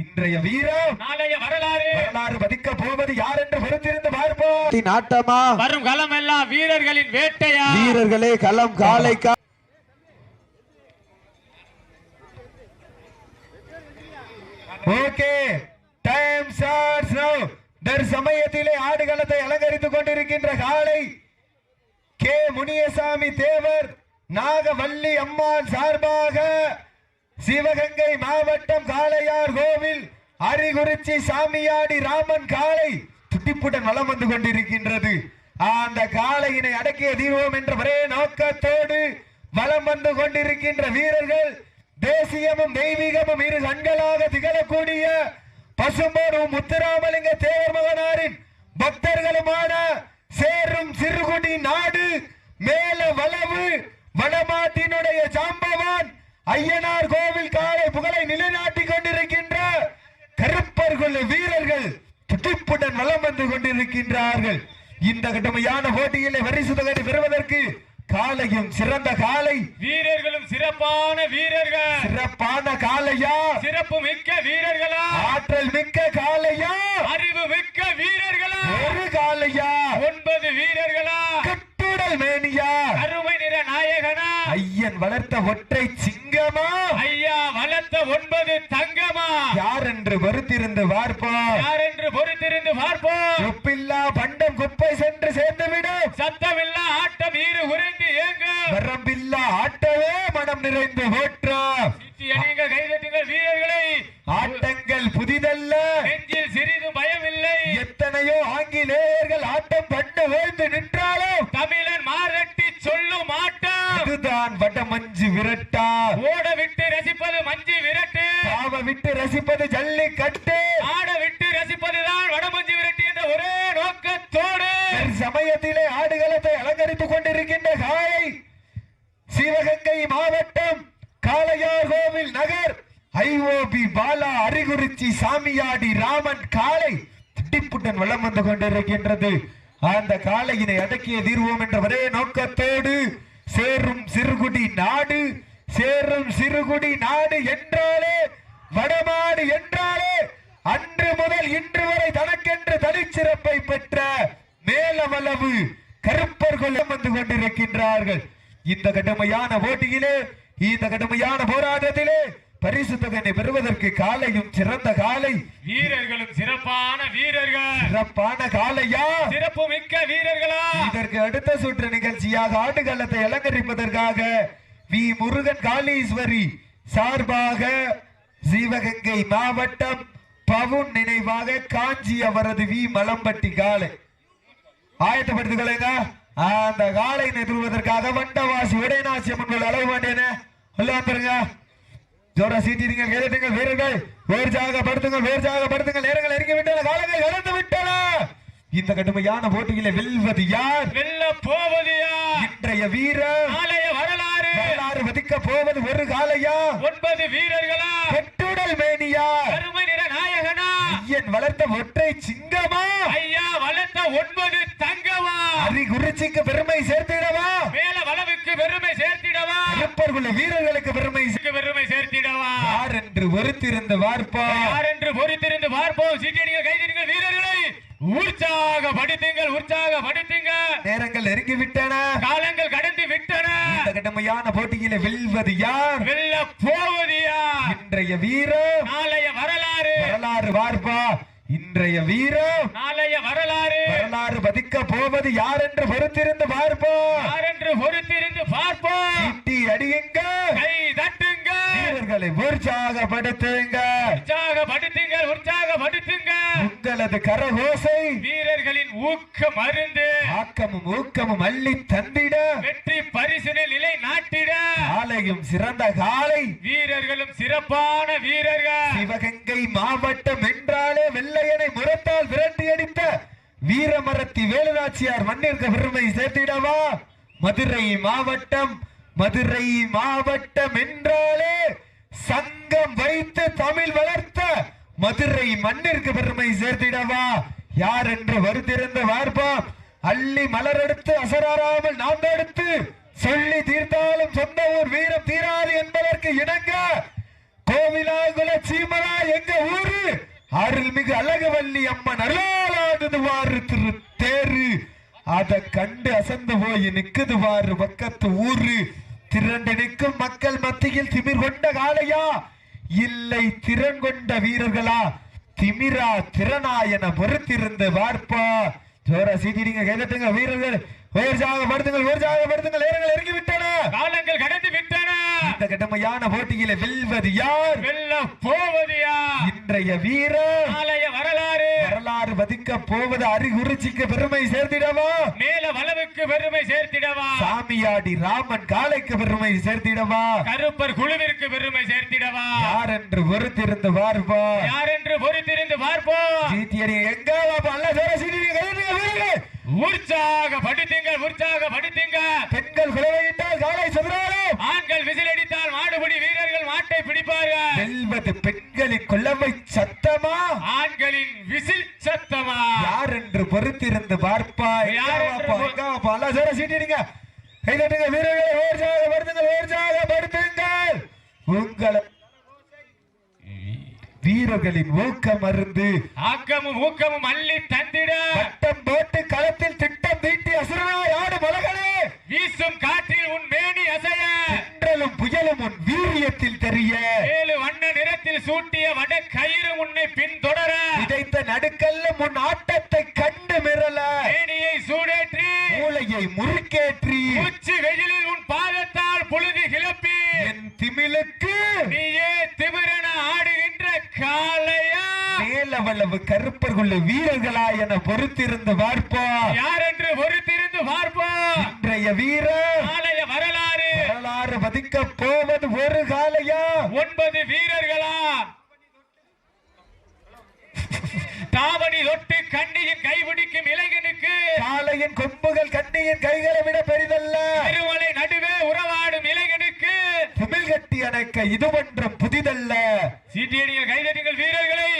இன்றைய வீரம் நாளைய வரலாறு. வரலாறு பதிக்க போவது யார் என்று பொறுத்திருந்து பார்ப்போம். நாட்டமா? வரும் களம் எல்லாம் வீரர்களின் வேட்டையா? வீரர்களே களம் காலைக்கா. ஓகே டைம் ஸ்டார்ட்ஸ் நவ தற்சமயத்திலே ஆடுகளத்தை அலங்கரித்துக் கொண்டிருக்கின்ற காலை கே. முனியசாமி தேவர் நாகவல்லி அம்மாள் சார்பாக சிவகங்கை மாவட்டம் காளையார் கோவில் அரிகுறிச்சி சாமியாடி ராமன் காளை துட்டிப்புடன் வலம் வந்து கொண்டிருக்கின்றது. அந்த காளையினை அடக்கிய தீர்வோம் என்ற ஒரே நோக்கத்தோடு வலம் வந்து கொண்டிருக்கின்ற வீரர்கள் தேசியமும் தெய்வீகமும் இரு கண்களாக திகழக்கூடிய பசும்போடு முத்துராமலிங்க தேவர் மகனாரின் பக்தர்களுமான சேரும் சிறுகுடி நாடு மேல வளவு வடமாட்டினுடைய ஜாம்பவான் ஐயனார் கோவில் காலை புகழை நிலைநாட்டிக் கொண்டிருக்கின்ற கருப்பர்கள் வீரர்கள் துடிப்புடன் வலம் வந்து கொண்டிருக்கின்றார்கள். இந்த கடுமையான போட்டியிலே வரிசு தொகை பெறுவதற்கு காலையும் சிறந்த காலை வீரர்களும் சிறப்பான வீரர்கள். சிறப்பான காலையா சிறப்பு மிக்க வீரர்களா? ஆற்றல் மிக்க காலையா அறிவு மிக்க வீரர்களா? ஒரு காலையா ஒன்பது வீரர்களா? கட்டுடல் மேனியா? அருமை நிற நாயகனா? ஐயன் வளர்த்த ஒற்றை சிங்கமா ஐயா வளர்த்த ஒன்பது தங்கமா யார் என்று வருத்திருந்து பார்ப்போம் யார் என்று பொறுத்திருந்து பார்ப்போம் உப்பில்லா பண்டம் குப்பை சென்று சேர்ந்துவிடும் சத்தமில்லா ஆட்டம் ஈறு உறைந்து ஏங்க வரம்பில்லா ஆட்டவே மனம் நிறைந்து ஓற்றம் சிட்டி அணிங்க கைதட்டுங்கள் வீரர்களை ஆட்டங்கள் புதிதல்ல நெஞ்சில் சிறிதும் பயமில்லை எத்தனையோ ஆங்கிலேயர்கள் ஆட்டம் கண்டு ஓய்ந்து நின்றாலும் தமிழன் மாரட்டி சொல்லும் ஆட்டம் அதுதான் வடமஞ்சு விரட்டா ஓட விட்டு ரசிப்பது மஞ்சு விரட்டு பாவ விட்டு ரசிப்பது ஜல்லிக்கட்டு ஆட விட்டு ரசிப்பதுதான் வடமஞ்சு விரட்டு என்ற ஒரே நோக்கத்தோடு சமயத்திலே ஆடுகளத்தை அலங்கரித்துக் கொண்டிருக்கின்ற காலை சிவகங்கை மாவட்டம் காளையார் கோவில் நகர் ஐஓபி பாலா அரிகுறிச்சி சாமியாடி ராமன் காளை திட்டிப்புடன் வளம் வந்து கொண்டிருக்கின்றது. அந்த காளையினை அடக்கிய தீர்வோம் என்ற ஒரே நோக்கத்தோடு சேரும் சிறுகுடி நாடு சேரும் சிறுகுடி நாடு என்றாலே வடமாடு என்றாலே அன்று முதல் இன்று வரை தனக்கென்று தனிச்சிறப்பை பெற்ற மேலவளவு கருப்பர்கள் வந்து கொண்டிருக்கின்றார்கள். இந்த கடுமையான போட்டியிலே இந்த கடுமையான போராட்டத்திலே பரிசு தொகையை பெறுவதற்கு காலையும் சிறந்த காலை. வீரர்களும் சிறப்பான வீரர்கள். சிறப்பான காலையா? சிறப்பு மிக்க வீரர்களா? இதற்கு அடுத்த சுற்று நிகழ்ச்சியாக ஆடுகளத்தை அலங்கரிப்பதற்காக வி. முருகன் காளீஸ்வரி சார்பாக சிவகங்கை மாவட்டம் பவுன் நினைவாக காஞ்சி அவரது வி. மலம்பட்டி காலை ஆயத்தப்படுத்திக் கொள்ளுங்க. அந்த காலை நிறுவுவதற்காக வண்டவாசி உடையநாசி அம்மன் அளவு வேண்டியன உள்ள வந்துருங்க. ஜோரா சீட்டிடுங்க கேட்டுங்க வீரர்கள் வேர்ஜாக படுத்துங்க வேர்ஜாக படுத்துங்க நேரங்கள் நெருங்கி விட்டன காலங்கள் இழந்து விட்டன. இந்த கடுமையான போட்டியில வெல்வது யார்? வெல்ல போவது யார்? இன்றைய வீரர். நாளைய வரலாறு. வரலாறு வதிக்க போவது ஒரு காலையா ஒன்பது வீரர்களா? கட்டுடல் மேனியா? கருமை நிற நாயகனா? ஐயன் வளர்த்த ஒற்றை சிங்கமா? ஐயா வளர்த்த ஒன்பது தங்கமா? அரி குறிச்சிக்கு பெருமை சேர்த்திடவா? மேல வளவுக்கு பெருமை சேர்த்திடவா? வீரர்களுக்கு பெருமை பெருமை சேர்த்திடவா? வார்ப்பா. யார் என்று பொறுத்திருந்து பார்ப்போம் சீட்டியடிகள் கைதிகள் வீரர்களை. உற்சாகப்படுத்துங்கள் உற்சாகப்படுத்துங்கள் நேரங்கள் நெருங்கி விட்டன காலங்கள் கடந்து விட்டன. இந்த கடுமையான போட்டியில வெல்வது யார்? வெல்ல போவது யார்? இன்றைய வீரம் நாளைய வரலாறு. வரலாறு வார்ப்பா. இன்றைய வீரம் நாளைய வரலாறு. வரலாறு பதிக்க போவது யார் என்று பொறுத்திருந்து பார்ப்போம். யார் என்று பொறுத்திருந்து பார்ப்போம். ஈட்டி அடியுங்க. கை தட்டுங்க. வீரர்களை உற்சாகப்படுத்துங்க. உற்சாகப்படுத்துங்கள் உற்சாகப்படுத்துங்க. உங்களது கரகோசை. வீரர்களின் ஊக்கம் அருந்து. ஆக்கமும் ஊக்கமும் அள்ளி தந்திட. வெற்றி பரிசினில் நிலை நாட்டிட. காலையும் சிறந்த காலை. வீரர்களும் சிறப்பான வீரர்கள். சிவகங்கை மாவட்டம் என்றாலே வெள்ளையனை மரத்தை மரத்தால் விரட்டி அடித்த வீரமரத்தி வேலுநாச்சியார் மண்ணிற்கு பெருமை சேர்த்திடவா? மதுரை மாவட்டம் மதுரை மாவட்டம் என்றாலே சங்கம் வைத்து தமிழ் வளர்த்த மதுரை மண்ணிற்கு பெருமை சேர்த்திடவா? யார் என்று வருத்திருந்த வார்ப்போம் அள்ளி மலரெடுத்து அசராராமல் நாம் எடுத்து சொல்லி தீர்த்தாலும் சொந்த ஊர் வீரம் தீராது என்பதற்கு இணங்க கோவிலாகுல சீமலா எங்க ஊரு? அருள்மிகு அழகவல்லி அம்மன் அருளாடுதுவாறு திரு தேரு. அதை கண்டு அசந்து போய் நிக்குதுவாறு பக்கத்து ஊரு. திரண்டு நிற்கும் மக்கள் மத்தியில் திமிர் கொண்ட காளையா? இல்லை திறன் கொண்ட வீரர்களா? திமிரா திறனாயன பொறுத்திருந்து வார்ப்பா ஜோரா சீட்டிடுங்க கைதட்டுங்க வீரர்கள். உயர்ஜாகப்படுத்துங்கள் உயர்ஜாகப்படுத்துங்கள் நேரங்கள் இறங்கி விட்டன காலங்கள் கடந்து விட்டன. இந்த கடுமையான போட்டியில வெல்வது யார்? வெல்ல போவது யார்? இன்றைய வீரர். நாளைய வரலாறு. வரலாறு வதிக்க போவது அறிகுறிச்சிக்கு பெருமை சேர்த்திடவா? மேல வளவுக்கு பெருமை சேர்த்திடவா? சாமியாடி ராமன் காளைக்கு பெருமை சேர்த்திடவா? கருப்பர் குழுவிற்கு பெருமை சேர்த்திடவா? யார் என்று பொறுத்திருந்து பார்ப்பா யார் என்று பொறுத்திருந்து பார்ப்போம். சீட்டியடி எங்க அல்ல கைதட்டுங்க வீரர்கள். உற்சாக படித்தீங்கள் உற்சாக படித்தீங்க. பெண்கள் குலவையிட்டால் காளை சுதராலும் ஆண்கள் விசிலடித்தால் மாடுபிடி வீரர்கள் மாட்டை பிடிப்பார்கள். வெல்வது பெண்களின் குலவை சத்தமா? ஆண்களின் விசில் சத்தமா? யார் என்று பொறுத்திருந்து பார்ப்பா. எங்க யார் என்று வாப்பா? பொ- எங்க வாப்பா? அல்ல ஜோர சீட்டிடுங்க. கைதட்டுங்க வீரர்களை ஓர்ஜாக படுத்துங்கள் ஓர்ஜாக படுத்துங்கள். உங்களை வீரர்களின் ஊக்கம் மருந்து ஆக்கமும் ஊக்கமும் அள்ளி தந்திட. வட்டம் போட்டு களத்தில் திட்டம் தீட்டி அசுரனாய் ஆடு மலகளே வீசும் காற்றில் உன் மேனி அசைய. தென்றலும் புயலும் உன் வீரியத்தில் தெரிய. ஏழு வண்ண நிறத்தில் சூட்டிய வட கயிறு உன்னை பின்தொடர. விதைத்த நடுக்கல்லும் உன் ஆட்டத்தை மேலவளவு கருப்பர்குள்ள வீரர்களா என பொறுத்திருந்து பார்ப்போம். யார் என்று பொறுத்திருந்து பார்ப்போம். இன்றைய வீரர் நாளைய வரலாறு. வரலாறு வதிக்க போவது ஒரு காலையா? ஒன்பது வீரர்களா? தாவணி தொட்டு கண்ணியின் கைபிடிக்கும் இளைஞனுக்கு காளையின் கொம்புகள் கண்ணியின் கைகளை விட பெரிதல்ல. திருமலை நடுவே உறவாடும் இளைஞனுக்கு திமில் கட்டி அணைக்க இது ஒன்றும் புதிதல்ல. சீட்டியடிகள் கைதட்டுங்கள் வீரர்களை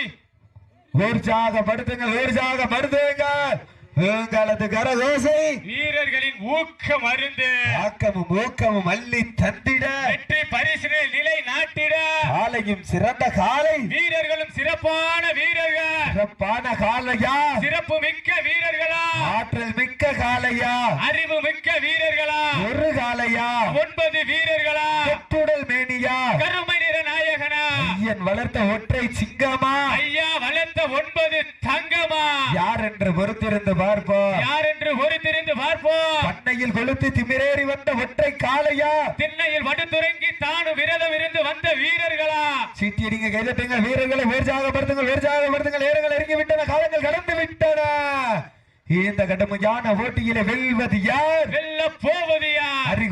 ஊர்ஜாக படுத்துங்கள் உங்களது கரதோசை வீரர்களின் ஊக்கம் அருந்து. ஆக்கமும் ஊக்கமும் அள்ளி தந்திட. வெற்றி பரிசினில் நிலை நாட்டிட. காலையும் சிறந்த காலை. வீரர்களும் சிறப்பான வீரர்கள். சிறப்பான காலையா. சிறப்பு மிக்க வீரர்களா. ஆற்றல் மிக்க காலையா. அறிவு மிக்க வீரர்களா. ஒரு காலையா. ஒன்பது வீரர்களா. கட்டுடல் மேனியா. கருமை நிற நாயகனா. ஐயன் வளர்த்த ஒற்றை சிங்கமா ஐயா வளர்த்த ஒன்பது தங்கமா யார் என்று பொறுத்திருந்து பார்ப்போம். யார் என்று பொறுத்திருந்து பார்ப்போம். பண்ணையில் கொளுத்து திமிரேறி வந்த ஒற்றை காளையா? திண்ணையில் வடுத்துறங்கி தானும் விரதம் இருந்து வந்த வீரர்களா? சீட்டியடிங்க கைதட்டுங்க. வீரர்களை உற்சாகப்படுத்துங்கள் உற்சாகப்படுத்துங்கள் நேரங்கள் இறங்கி விட்டன காலங்கள் கடந்து விட்டன. இந்த கடுமையான போட்டியில வெல்வது யார்? வெல்ல போவது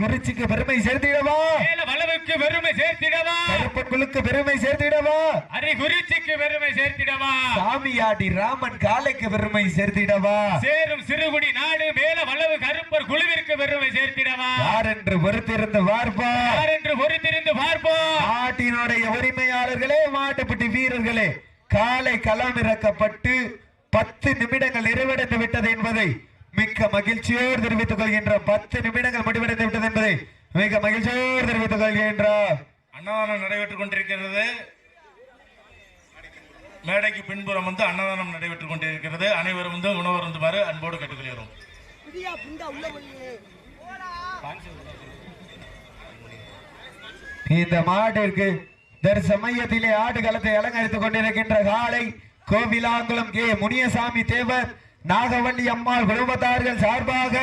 யார் அறிகுறிச்சிக்கு பெருமை சேர்த்திடவா? வளவுக்கு பெருமை சேர்த்திடவா? கருப்பன்குழுக்கு பெருமை சேர்த்திடவா? அறிகுறிச்சிக்கு பெருமை சேர்த்திடவா? சாமியாடி ராமன் காலைக்கு பெருமை சேர்த்திடவா? சேரும் சிறுகுடி நாடு மேல வளவு கருப்பர் குழுவிற்கு பெருமை சேர்த்திடவா? யார் என்று பொறுத்திருந்து பார்ப்பா யார் என்று பொறுத்திருந்து பார்ப்போம்? நாட்டினுடைய உரிமையாளர்களே மாட்டுப்பட்டி வீரர்களே காலை களம் இறக்கப்பட்டு பத்து நிமிடங்கள் நிறைவடைந்து விட்டது என்பதை மிக்க மகிழ்ச்சியோடு தெரிவித்துக் கொள்கின்ற பத்து நிமிடங்கள் முடிவடைந்து விட்டது என்பதை மிக மகிழ்ச்சியோடு தெரிவித்துக் கொள்கின்றார் அன்னதானம் நடைபெற்றுக் கொண்டிருக்கிறது. மேடைக்கு பின்புறம் வந்து அன்னதானம் நடைபெற்றுக் கொண்டிருக்கிறது. அனைவரும் வந்து உணவு வந்துமாறு அன்போடு கேட்டுக்கொள்கிறோம். இந்த மாட்டிற்கு தற்சமயத்திலே ஆடுகளத்தை அலங்கரித்துக் கொண்டிருக்கின்ற காலை கோவிலாங்குளம் கே. முனியசாமி தேவர் நாகவல்லி அம்மாள் குடும்பத்தார்கள் சார்பாக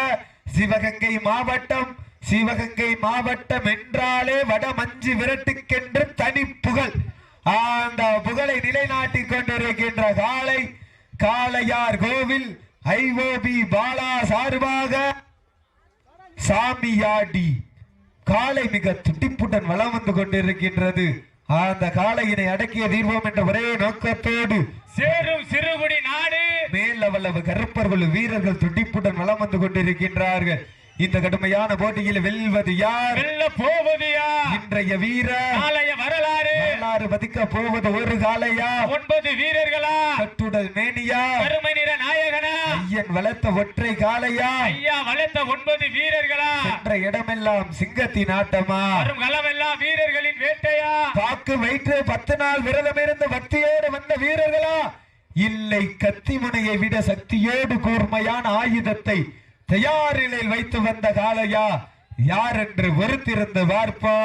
சிவகங்கை மாவட்டம் சிவகங்கை மாவட்டம் என்றாலே வட மஞ்சு விரட்டுக்கென்று தனி புகழ். அந்த புகழை நிலைநாட்டிக் கொண்டிருக்கின்ற காலை காளையார் கோவில் ஐஓபி பாலா சார்பாக சாமியாடி காலை மிக துட்டிப்புடன் வலம் வந்து கொண்டிருக்கின்றது. அந்த காளையினை அடக்கிய தீர்வோம் என்ற ஒரே நோக்கத்தோடு சேரும் சிறுகுடி நாடு. மேல் லெவல் கருப்பர்கள் வீரர்கள் துடிப்புடன் வலம் வந்து கொண்டிருக்கின்றார்கள். இந்த கடுமையான போட்டியில் வெல்வது யார்? வெல்ல போவது யார்? இன்றைய வீரர். நாளைய வரலாறு. வரலாறு பதிக்க போவது ஒரு காளையா? ஒன்பது வீரர்களா? கட்டுடல் மேனியா? கருமை நிற நாயகனா? ஐயன் வளர்த்த ஒற்றை காளையா? ஐயா வளர்த்த ஒன்பது வீரர்களா? சென்ற இடமெல்லாம் சிங்கத்தின் ஆட்டமா? வரும் களமெல்லாம் வீரர்களின் வேட்டையா? பாக்கு வயிற்று பத்து நாள் விரதம் இருந்து பக்தியோடு வந்த வீரர்களா? இல்லை கத்தி முனையை விட சக்தியோடு கூர்மையான ஆயுதத்தை தயார் நிலையில் வைத்து வந்த காளையா? யார் என்று வெறுத்திருந்து பார்ப்பா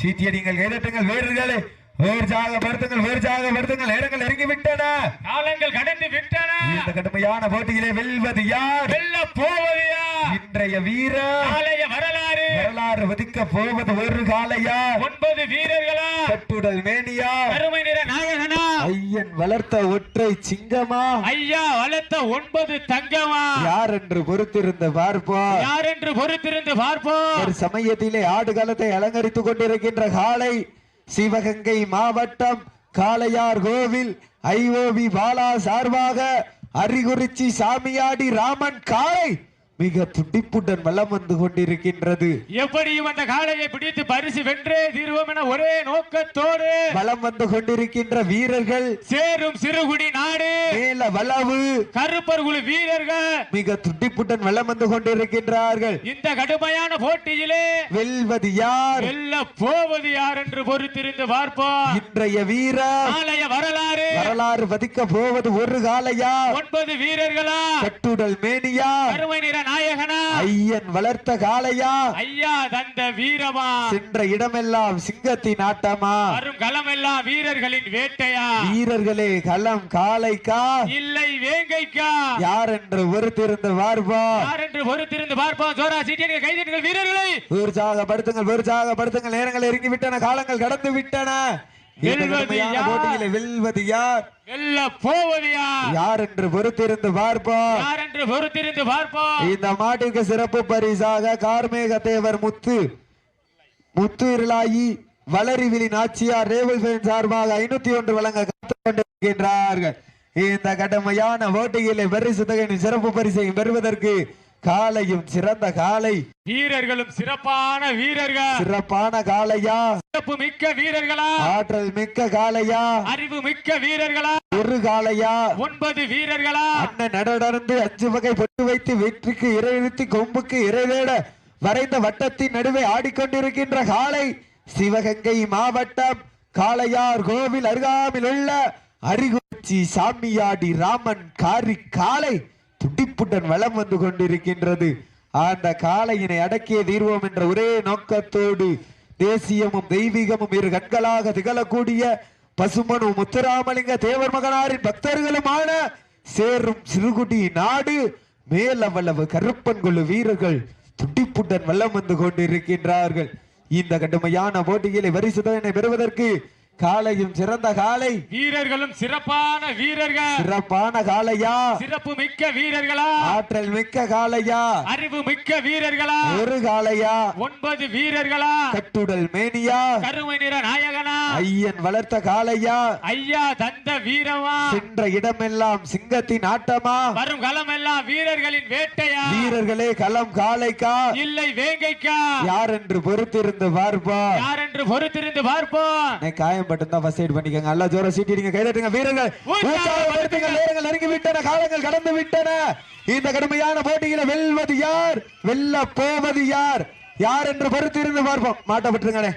சீட்டிய நீங்கள் கைதட்டுங்கள் வீரர்களே வேறு ஜாக படுத்துங்கள் வேறு ஜாக படுத்துங்கள் நேரங்கள் இறங்கி விட்டன காலங்கள் கடந்து விட்டன. இந்த கடுமையான போட்டியிலே வெல்வது யார்? வெல்ல போவது? இன்றைய நாளைய வரலாறு. வரலாறு வதிக்க போவது ஒரு காளையா? ஒன்பது வீரர்களா? கட்டுடல் மேனியா? கருமை நிற நாயகனா? ஐயன் வளர்த்த ஒற்றை சிங்கமா? ஐயா வளர்த்த ஒன்பது தங்கமா? யார் என்று பொறுத்திருந்து பார்ப்போம். யார் என்று பொறுத்திருந்து பார்ப்போம்? ஒரு சமயத்திலே ஆடுகளத்தை அலங்கரித்துக் கொண்டிருக்கின்ற காளை சிவகங்கை மாவட்டம் காளையார் கோவில் ஐஓபி பாலா சார்பாக அரிகுறிச்சி சாமியாடி ராமன் காளை மிக துடிப்புடன் வலம் வந்து கொண்டிருக்கின்றது. எப்படியும் அந்த காளையை பிடித்து பரிசு வென்றே தீர்வோம் என ஒரே நோக்கத்தோடு வலம் வந்து கொண்டிருக்கின்ற வீரர்கள் சேரும் சிறுகுடி நாடு மேல வளவு கருப்பர் குழு வீரர்கள் மிக துடிப்புடன் வலம் வந்து கொண்டிருக்கின்றார்கள். இந்த கடுமையான போட்டியிலே வெல்வது யார்? வெல்ல போவது யார் என்று பொறுத்திருந்து பார்ப்போம். இன்றைய வீரர் நாளைய வரலாறு. வரலாறு வதிக்க போவது ஒரு காலையா ஒன்பது வீரர்களா? கட்டுடல் மேனியா? கருமை நிற நாயகனா? ஐயன் வளர்த்த காளையா? ஐயா தந்த வீரமா? சென்ற இடமெல்லாம் சிங்கத்தின் ஆட்டமா? வரும் களமெல்லாம் வீரர்களின் வேட்டையா? வீரர்களே களம் காளைக்கா? இல்லை வேங்கைக்கா? யார் என்று ஒருத்திருந்து பார்ப்பா? யார் என்று பொறுத்திருந்து பார்ப்போம் ஜோரா சீட்டியர்கள் கைதட்டுங்கள் வீரர்களை! உற்சாகப்படுத்துங்கள் உற்சாகப்படுத்துங்கள் நேரங்கள் இறங்கி விட்டன காலங்கள் கடந்து விட்டன. வெல்வது யார்? போட்டியிலே வெல்வது யார்? வெல்ல போவது யார்? யார் என்று பொறுத்திருந்து பார்ப்பா யார் என்று பொறுத்திருந்து பார்ப்போம்? இந்த மாட்டிற்கு சிறப்பு பரிசாக கார்மேக தேவர் முத்து. முத்து இருளாயி வளரிவிலி நாச்சியார் ரேவல் சார்பாக ஐநூத்தி ஒன்று வழங்க காத்துக் கொண்டிருக்கின்றார்கள். இந்த கடுமையான ஓட்டையிலே பரிசு தொகையின் சிறப்பு பரிசை பெறுவதற்கு காலையும் சிறந்த காலை வீரர்களும் சிறப்பான வீரர்கள். சிறப்பான காளையா. சிறப்பு மிக்க வீரர்களா. ஆற்றல் மிக்க காளையா. அறிவு மிக்க வீரர்களா. ஒரு காளையா. ஒன்பது வீரர்களா. அண்ணன் நடடர்ந்து அஞ்சு வகை பொட்டு வைத்து வெற்றிக்கு இறைநிறுத்தி கொம்புக்கு இறைவேட வரைந்த வட்டத்தின் நடுவே ஆடிக்கொண்டிருக்கின்ற காளை சிவகங்கை மாவட்டம் காளையார் கோவில் அருகாமையில் உள்ள அரிகுச்சி சாமியாடி ராமன் காரி காளை. துடிப்புடன் வளம் வந்து கொண்டிருக்கின்றது. அந்த காளையினை அடக்கிய தீர்வோம் என்ற ஒரே நோக்கத்தோடு தேசியமும் தெய்வீகமும் இரு கண்களாக திகழக்கூடிய பசுமனு முத்துராமலிங்க தேவர் மகனாரின் பக்தர்களுமான சேரும் சிறுகுடி நாடு மேலவளவு கருப்பன் குழு வீரர்கள் துடிப்புடன் வல்லம் வந்து கொண்டிருக்கின்றார்கள். இந்த கடுமையான போட்டிகளை வரிசுதனை பெறுவதற்கு காலையும் சிறந்த காலை வீரர்களும் சிறப்பான வீரர்கள். சிறப்பான காளையா? சிறப்பு மிக்க வீரர்களா? ஆற்றல் மிக்க காளையா? அறிவு மிக்க வீரர்களா? ஒரு காளையா? ஒன்பது வீரர்களா? கட்டுடல் மேனியா? கருமை நிற நாயகனா? ஐயன் வளர்த்த காளையா? ஐயா தந்த வீரமா? சென்ற இடமெல்லாம் சிங்கத்தின் ஆட்டமா? வரும் களமெல்லாம் வீரர்களின் வேட்டையா? வீரர்களே களம் காளைக்கா? இல்லை வேங்கைக்கா? யார் என்று பொறுத்திருந்து பார்ப்பா யார் என்று பொறுத்திருந்து பார்ப்போம்? அண்ணே, காயம் பட்டுந்தா ஃபர்ஸ்ட் எய்ட் பண்ணிக்கங்க. நல்லா ஜோர சீட்டிடுங்க. கைதட்டுங்க வீரர்கள் உற்சாகப்படுத்துங்க நேரங்கள் நெருங்கி விட்டன. காலங்கள் கடந்து விட்டன. இந்த கடுமையான போட்டியில வெல்வது யார்? வெல்ல போவது யார்? யார் என்று பொறுத்திருந்து பார்ப்போம். மாட்ட விட்டுருங்கண்ணே